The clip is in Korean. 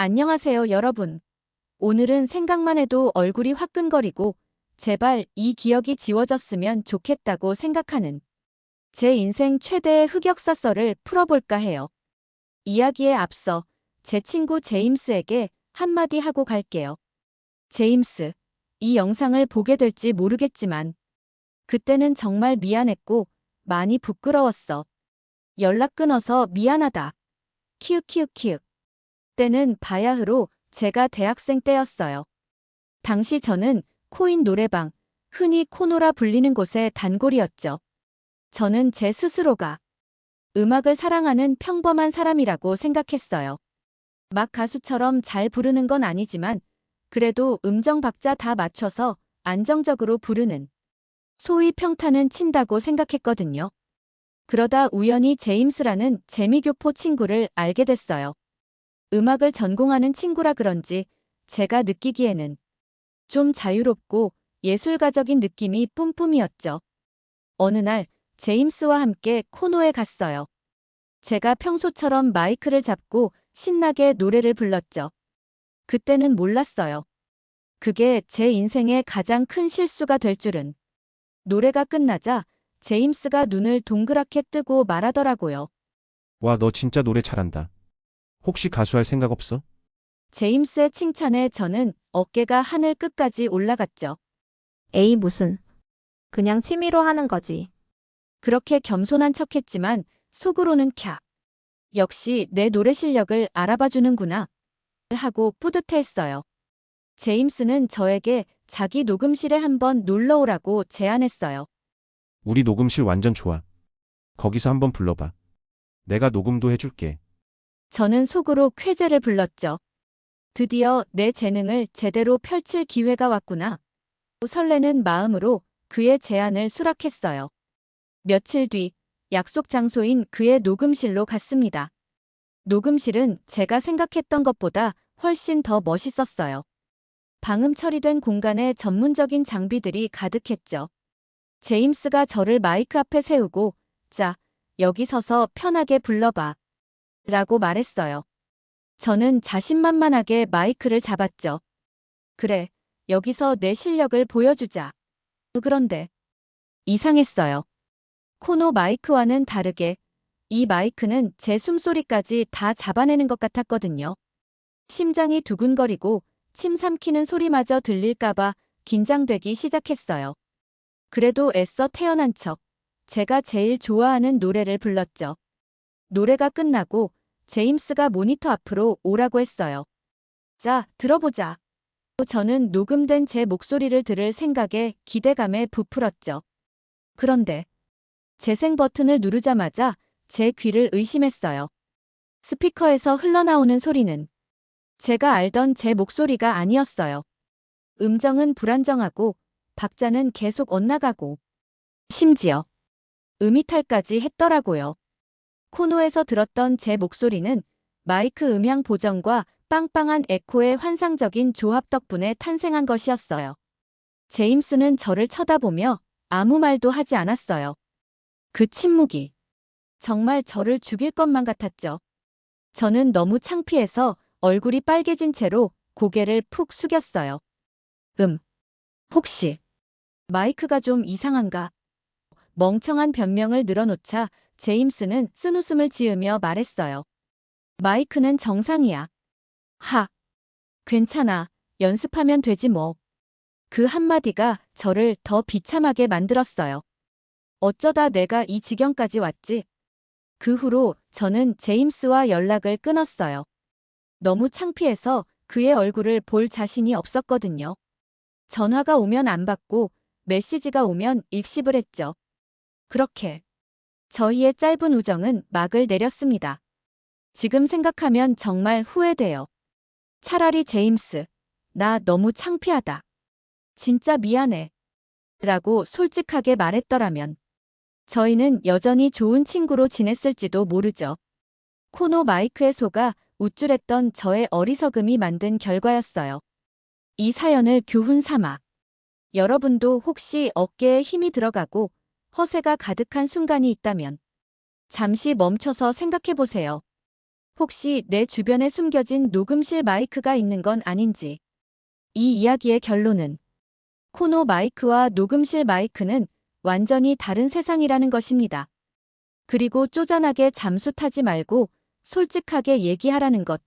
안녕하세요, 여러분. 오늘은 생각만 해도 얼굴이 화끈거리고 제발 이 기억이 지워졌으면 좋겠다고 생각하는 제 인생 최대의 흑역사 썰을 풀어볼까 해요. 이야기에 앞서 제 친구 제임스에게 한마디 하고 갈게요. 제임스, 이 영상을 보게 될지 모르겠지만 그때는 정말 미안했고 많이 부끄러웠어. 연락 끊어서 미안하다. 키읔키읔키읔. 때는 바야흐로 제가 대학생 때였어요. 당시 저는 코인 노래방, 흔히 코노라 불리는 곳의 단골이었죠. 저는 제 스스로가 음악을 사랑하는 평범한 사람이라고 생각했어요. 막 가수처럼 잘 부르는 건 아니지만 그래도 음정 박자 다 맞춰서 안정적으로 부르는 소위 평타는 친다고 생각했거든요. 그러다 우연히 제임스라는 재미교포 친구를 알게 됐어요. 음악을 전공하는 친구라 그런지 제가 느끼기에는 좀 자유롭고 예술가적인 느낌이 뿜뿜이었죠. 어느 날 제임스와 함께 코노에 갔어요. 제가 평소처럼 마이크를 잡고 신나게 노래를 불렀죠. 그때는 몰랐어요. 그게 제 인생의 가장 큰 실수가 될 줄은. 노래가 끝나자 제임스가 눈을 동그랗게 뜨고 말하더라고요. 와, 너 진짜 노래 잘한다. 혹시 가수할 생각 없어? 제임스의 칭찬에 저는 어깨가 하늘 끝까지 올라갔죠. 에이 무슨. 그냥 취미로 하는 거지. 그렇게 겸손한 척했지만 속으로는 캬. 역시 내 노래 실력을 알아봐 주는구나. 하고 뿌듯해했어요. 제임스는 저에게 자기 녹음실에 한번 놀러 오라고 제안했어요. 우리 녹음실 완전 좋아. 거기서 한번 불러봐. 내가 녹음도 해줄게. 저는 속으로 쾌재를 불렀죠. 드디어 내 재능을 제대로 펼칠 기회가 왔구나. 설레는 마음으로 그의 제안을 수락했어요. 며칠 뒤 약속 장소인 그의 녹음실로 갔습니다. 녹음실은 제가 생각했던 것보다 훨씬 더 멋있었어요. 방음 처리된 공간에 전문적인 장비들이 가득했죠. 제임스가 저를 마이크 앞에 세우고, 자, 여기 서서 편하게 불러봐. 라고 말했어요. 저는 자신만만하게 마이크를 잡았죠. 그래, 여기서 내 실력을 보여주자. 그런데, 이상했어요. 코노 마이크와는 다르게, 이 마이크는 제 숨소리까지 다 잡아내는 것 같았거든요. 심장이 두근거리고 침 삼키는 소리마저 들릴까봐 긴장되기 시작했어요. 그래도 애써 태어난 척, 제가 제일 좋아하는 노래를 불렀죠. 노래가 끝나고 제임스가 모니터 앞으로 오라고 했어요. 자, 들어보자. 저는 녹음된 제 목소리를 들을 생각에 기대감에 부풀었죠. 그런데 재생 버튼을 누르자마자 제 귀를 의심했어요. 스피커에서 흘러나오는 소리는 제가 알던 제 목소리가 아니었어요. 음정은 불안정하고 박자는 계속 엇나가고 심지어 음이탈까지 했더라고요. 코노에서 들었던 제 목소리는 마이크 음향 보정과 빵빵한 에코의 환상적인 조합 덕분에 탄생한 것이었어요. 제임스는 저를 쳐다보며 아무 말도 하지 않았어요. 그 침묵이 정말 저를 죽일 것만 같았죠. 저는 너무 창피해서 얼굴이 빨개진 채로 고개를 푹 숙였어요. 음. 혹시 마이크가 좀 이상한가? 멍청한 변명을 늘어놓자 제임스는 쓴 웃음을 지으며 말했어요. 마이크는 정상이야. 하. 괜찮아. 연습하면 되지 뭐. 그 한마디가 저를 더 비참하게 만들었어요. 어쩌다 내가 이 지경까지 왔지? 그 후로 저는 제임스와 연락을 끊었어요. 너무 창피해서 그의 얼굴을 볼 자신이 없었거든요. 전화가 오면 안 받고 메시지가 오면 읽씹을 했죠. 그렇게 저희의 짧은 우정은 막을 내렸습니다. 지금 생각하면 정말 후회돼요. 차라리 제임스, 나 너무 창피하다. 진짜 미안해. 라고 솔직하게 말했더라면 저희는 여전히 좋은 친구로 지냈을지도 모르죠. 코노 마이크의 소가 우쭐했던 저의 어리석음이 만든 결과였어요. 이 사연을 교훈 삼아 여러분도 혹시 어깨에 힘이 들어가고 허세가 가득한 순간이 있다면 잠시 멈춰서 생각해 보세요. 혹시 내 주변에 숨겨진 녹음실 마이크가 있는 건 아닌지. 이 이야기의 결론은 코노 마이크와 녹음실 마이크는 완전히 다른 세상이라는 것입니다. 그리고 쪼잔하게 잠수 타지 말고 솔직하게 얘기하라는 것.